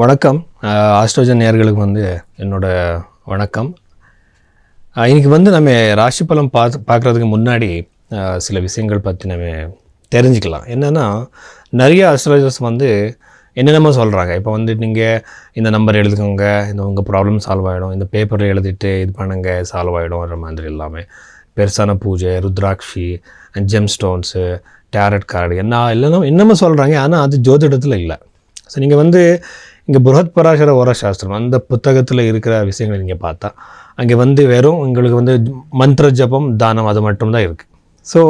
வணக்கம். ஆஸ்ட்ரோஜன் நேர்களுக்கு வந்து என்னோட வணக்கம். இன்றைக்கி வந்து நம்ம ராசி பலம் பார்த்து பார்க்குறதுக்கு முன்னாடி சில விஷயங்கள் பற்றி நம்ம தெரிஞ்சுக்கலாம். என்னென்னா நிறைய ஆஸ்ட்ராலஜர்ஸ் வந்து என்னென்னமோ சொல்கிறாங்க இப்போ வந்து நீங்கள் இந்த நம்பர் எழுதுக்கோங்க இந்த உங்கள் ப்ராப்ளம் சால்வ் ஆகிடும் இந்த பேப்பரில் எழுதிட்டு இது பண்ணுங்க சால்வ் ஆகிடும்ன்ற மாதிரி எல்லாமே. பெருசான பூஜை ருத்ராட்சி ஜெம் ஸ்டோன்ஸு டேரட் கார்டு என்ன இல்லைன்னா என்னமோ சொல்கிறாங்க ஆனால் அது ஜோதிடத்தில் இல்லை. ஸோ நீங்கள் வந்து இங்கே புரஹத் பராசர ஓர சாஸ்திரம் அந்த புத்தகத்தில் இருக்கிற விஷயங்களை நீங்கள் பார்த்தா அங்கே வந்து வெறும் எங்களுக்கு வந்து மந்திர ஜபம் தானம் அது மட்டும்தான் இருக்குது ஸோ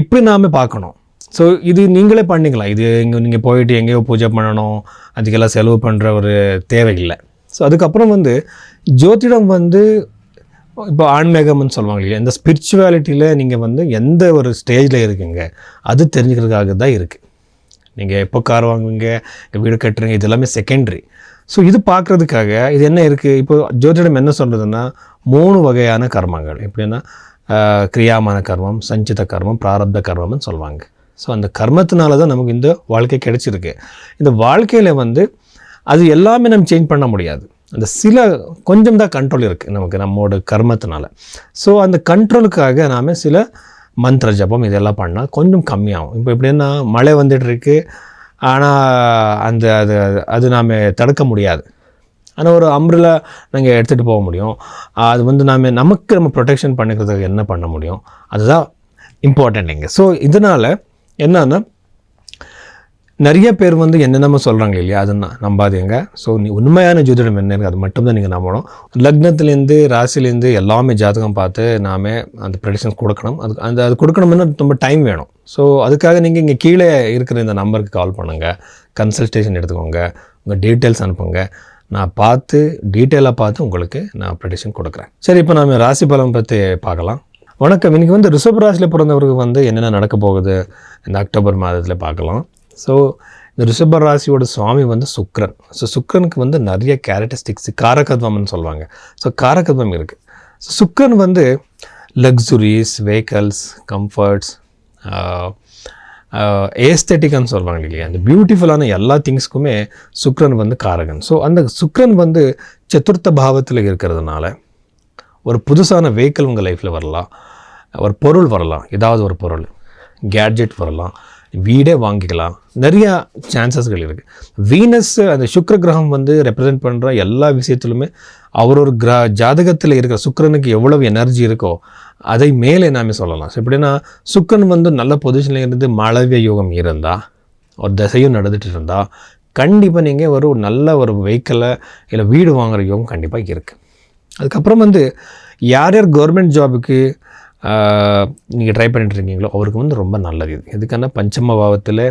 இப்படி நாம் பார்க்கணும். ஸோ இது நீங்களே பண்ணிக்கலாம். இது இங்கே நீங்கள் போயிட்டு எங்கேயோ பூஜை பண்ணணும் அதுக்கெல்லாம் செலவு பண்ணுற ஒரு தேவையில்லை. ஸோ அதுக்கப்புறம் வந்து ஜோதிடம் வந்து இப்போ ஆன்மீகம்னு சொல்லுவாங்க இல்லையா இந்த ஸ்பிரிச்சுவாலிட்டியில் நீங்கள் வந்து எந்த ஒரு ஸ்டேஜில் இருக்கீங்க அது தெரிஞ்சுக்கிறதுக்காக தான் இருக்குது நீங்கள் எப்போ கார் வாங்குவீங்க இங்கே வீடு கட்டுறீங்க இது எல்லாமே செகண்டரி ஸோ இது பார்க்குறதுக்காக இது என்ன இருக்குது இப்போ ஜோதிடம் என்ன சொல்கிறதுன்னா மூணு வகையான கர்மங்கள். எப்படின்னா கிரியாமான கர்மம் சஞ்சித கர்மம் பிராரப்த கர்மம்னு சொல்லுவாங்க ஸோ அந்த கர்மத்தினால தான் நமக்கு இந்த வாழ்க்கை கிடைச்சிருக்கு. இந்த வாழ்க்கையில் வந்து அது எல்லாமே நம்ம சேஞ்ச் பண்ண முடியாது. அந்த சில கொஞ்சம் தான் கண்ட்ரோல் இருக்குது நமக்கு நம்மளோட கர்மத்தினால. ஸோ அந்த கண்ட்ரோலுக்காக நாம் சில மந்திர ஜபம் இதெல்லாம் பண்ணால் கொஞ்சம் கம்மியாகும். இப்போ எப்படின்னா மழை வந்துட்டு இருக்கு ஆனால் அந்த அது அது- நாம் தடுக்க முடியாது. ஆனால் ஒரு அம்ரில் நாங்கள் எடுத்துகிட்டு போக முடியும். அது வந்து நாம் நமக்கு நம்ம ப்ரொடெக்ஷன் பண்ணிக்கிறதுக்கு என்ன பண்ண முடியும்? அதுதான் இம்பார்ட்டண்ட் இங்கே. ஸோ இதனால் என்னன்னா நிறைய பேர் வந்து என்னென்னமோ சொல்கிறாங்க இல்லையா? அது நம்பாதீங்க. ஸோ நீ உண்மையான ஜோதிடம் என்ன அது மட்டும்தான் நீங்கள் நம்பணும். லக்னத்துலேருந்து ராசிலேருந்து எல்லாமே ஜாதகம் பார்த்து நாம அந்த ப்ரெடிஷன்ஸ் கொடுக்கணும். அது அந்த அது கொடுக்கணும்னா ரொம்ப டைம் வேணும். ஸோ அதுக்காக நீங்கள் இங்கே கீழே இருக்கிற இந்த நம்பருக்கு கால் பண்ணுங்கள் கன்சல்டேஷன் எடுத்துக்கோங்க. உங்கள் டீட்டெயில்ஸ் அனுப்புங்க. நான் பார்த்து டீட்டெயிலாக பார்த்து உங்களுக்கு நான் ப்ரெடிஷன் கொடுக்குறேன். சரி இப்போ நம்ம ராசி பலம் பற்றி பார்க்கலாம். வணக்கம். இன்றைக்கி வந்து ரிஷப ராசியில் பிறந்தவருக்கு வந்து என்னென்ன நடக்க போகுது? இந்த அக்டோபர் மாதத்தில் பார்க்கலாம். ஸோ இந்த ரிஷப ராசியோட சுவாமி வந்து சுக்ரன் ஸோ சுக்ரனுக்கு வந்து நிறைய கேரக்டரிஸ்டிக்ஸ் காரகத்வம்னு சொல்லுவாங்க. ஸோ காரகத்வம் இருக்குது ஸோ சுக்ரன் வந்து லக்ஸுரிஸ் வெஹிக்கல்ஸ் கம்ஃபர்ட்ஸ் ஏஸ்தெட்டிக்னு சொல்லுவாங்க இல்லையா? அந்த பியூட்டிஃபுல்லான எல்லா திங்ஸ்க்குமே சுக்ரன் வந்து காரகன். ஸோ அந்த சுக்ரன் வந்து சதுர்த்த பாவத்தில் இருக்கிறதுனால ஒரு புதுசான வெஹிக்கிள் உங்கள் லைஃப்பில் வரலாம். ஒரு பொருள் வரலாம். ஏதாவது ஒரு பொருள். கேட்ஜெட் வரலாம். வீடே வாங்கிக்கலாம். நிறையா சான்சஸ்கள் இருக்குது வீனஸ் அந்த சுக்கர கிரகம் வந்து ரெப்ரசென்ட் பண்ணுற எல்லா விஷயத்திலுமே அவர் ஒரு கிர ஜாதகத்தில் இருக்கிற சுக்கிரனுக்கு எவ்வளவு எனர்ஜி இருக்கோ அதை மேலே நாமே சொல்லலாம். ஸோ எப்படின்னா சுக்கிரன் வந்து நல்ல பொசிஷனில் இருந்து மழவிய யோகம் இருந்தால் ஒரு திசையும் நடந்துகிட்டு இருந்தால் கண்டிப்பாக நீங்கள் ஒரு நல்ல ஒரு வெஹிக்கிளை இல்லை வீடு வாங்குற யோகம் கண்டிப்பாக இருக்குது அதுக்கப்புறம் வந்து யார் யார் கவர்மெண்ட் ஜாபுக்கு நீங்கள் ட்ரை பண்ணிட்டு இருக்கீங்களோ அவருக்கு வந்து ரொம்ப நல்லது இது. எதுக்கான பஞ்சம பாவத்தில்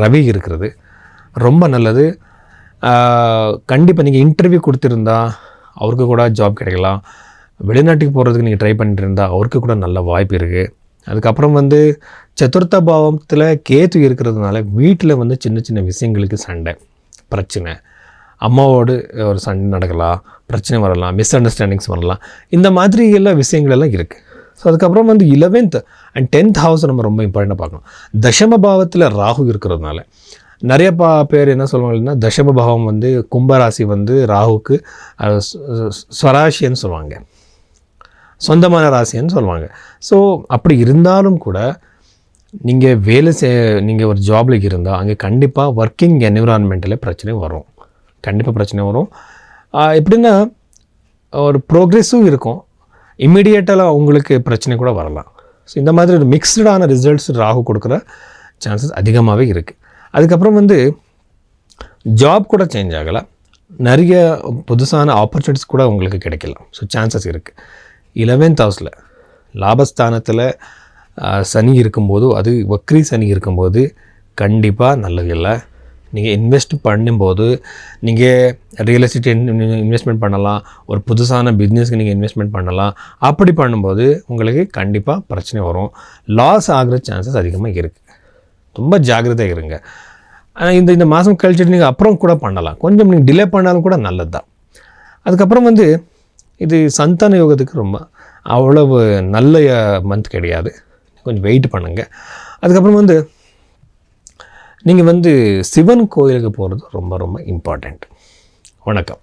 ரவி இருக்கிறது. ரொம்ப நல்லது. கண்டிப்பாக நீங்கள் இன்டர்வியூ கொடுத்துருந்தா அவருக்கு கூட ஜாப் கிடைக்கலாம். வெளிநாட்டுக்கு போகிறதுக்கு நீங்கள் ட்ரை பண்ணிட்டு இருந்தால் அவருக்கு கூட நல்ல வாய்ப்பு இருக்குது அதுக்கப்புறம் வந்து சதுர்த்த பாவத்தில் கேத்து இருக்கிறதுனால வீட்டில் வந்து சின்ன சின்ன விஷயங்களுக்கு சண்டை பிரச்சனை. அம்மாவோடு ஒரு சண்டை நடக்கலாம் பிரச்சனை வரலாம் மிஸ் அண்டர்ஸ்டாண்டிங்ஸ் வரலாம். இந்த மாதிரி எல்லாம் விஷயங்கள் எல்லாம் இருக்குது ஸோ அதுக்கப்புறம் வந்து இலவென்த் அண்ட் டென்த் ஹவுஸ் நம்ம ரொம்ப இம்பார்ட்டண்ட்டாக பார்க்கணும். தசம பாவத்தில் ராகு இருக்கிறதுனால. நிறைய பா பேர் என்ன சொல்லுவாங்கன்னா தசம பாவம் வந்து கும்பராசி வந்து ராகுக்கு ஸ்வராசின்னு சொல்லுவாங்க. சொந்தமான ராசின்னு சொல்லுவாங்க. ஸோ அப்படி இருந்தாலும் கூட நீங்கள் வேலை செய் நீங்கள் ஒரு ஜாபில் இருந்தால் அங்கே கண்டிப்பாக ஒர்க்கிங் என்விரான்மெண்ட்டில் பிரச்சனை வரும். கண்டிப்பாக பிரச்சனை வரும். எப்படின்னா ஒரு ப்ரோக்ரெஸும் இருக்கும். இம்மிடியேட்டலாக உங்களுக்கு பிரச்சனை கூட வரலாம். ஸோ இந்த மாதிரி ஒரு மிக்சடான ரிசல்ட்ஸ் ராகு கொடுக்குற சான்சஸ் அதிகமாகவே இருக்குது அதுக்கப்புறம் வந்து ஜாப் கூட சேஞ்ச் ஆகலாம் நிறைய புதுசான ஆப்பர்ச்சுனிட்டிஸ் கூட உங்களுக்கு கிடைக்கலாம் ஸோ சான்சஸ் இருக்குது இலவென்த் ஹவுஸில் லாபஸ்தானத்தில் சனி இருக்கும்போது அது வக்ரி சனி இருக்கும்போது கண்டிப்பாக நல்லது இல்லை. நீங்கள் இன்வெஸ்ட் பண்ணும்போது நீங்கள் ரியல் எஸ்டேட் இன்வெஸ்ட்மெண்ட் பண்ணலாம். ஒரு புதுசான பிஸ்னஸ்க்கு நீங்கள் இன்வெஸ்ட்மெண்ட் பண்ணலாம். அப்படி பண்ணும்போது உங்களுக்கு கண்டிப்பாக பிரச்சனை வரும். லாஸ் ஆகிற சான்சஸ் அதிகமாக இருக்குது ரொம்ப ஜாக்கிரதையாக இருங்க. ஆனால் இந்த இந்த மாதம் கழிச்சுட்டு நீங்கள் அப்புறம் கூட பண்ணலாம். கொஞ்சம் நீங்கள் டிலே பண்ணாலும் கூட நல்லது தான் அதுக்கப்புறம் வந்து இது சந்தான யோகத்துக்கு ரொம்ப அவ்வளவு நல்ல மந்த் கிடையாது. கொஞ்சம் வெயிட் பண்ணுங்கள் அதுக்கப்புறம் வந்து நீங்கள் வந்து சிவன் கோயிலுக்கு போகிறது ரொம்ப ரொம்ப இம்பார்ட்டண்ட் வணக்கம்.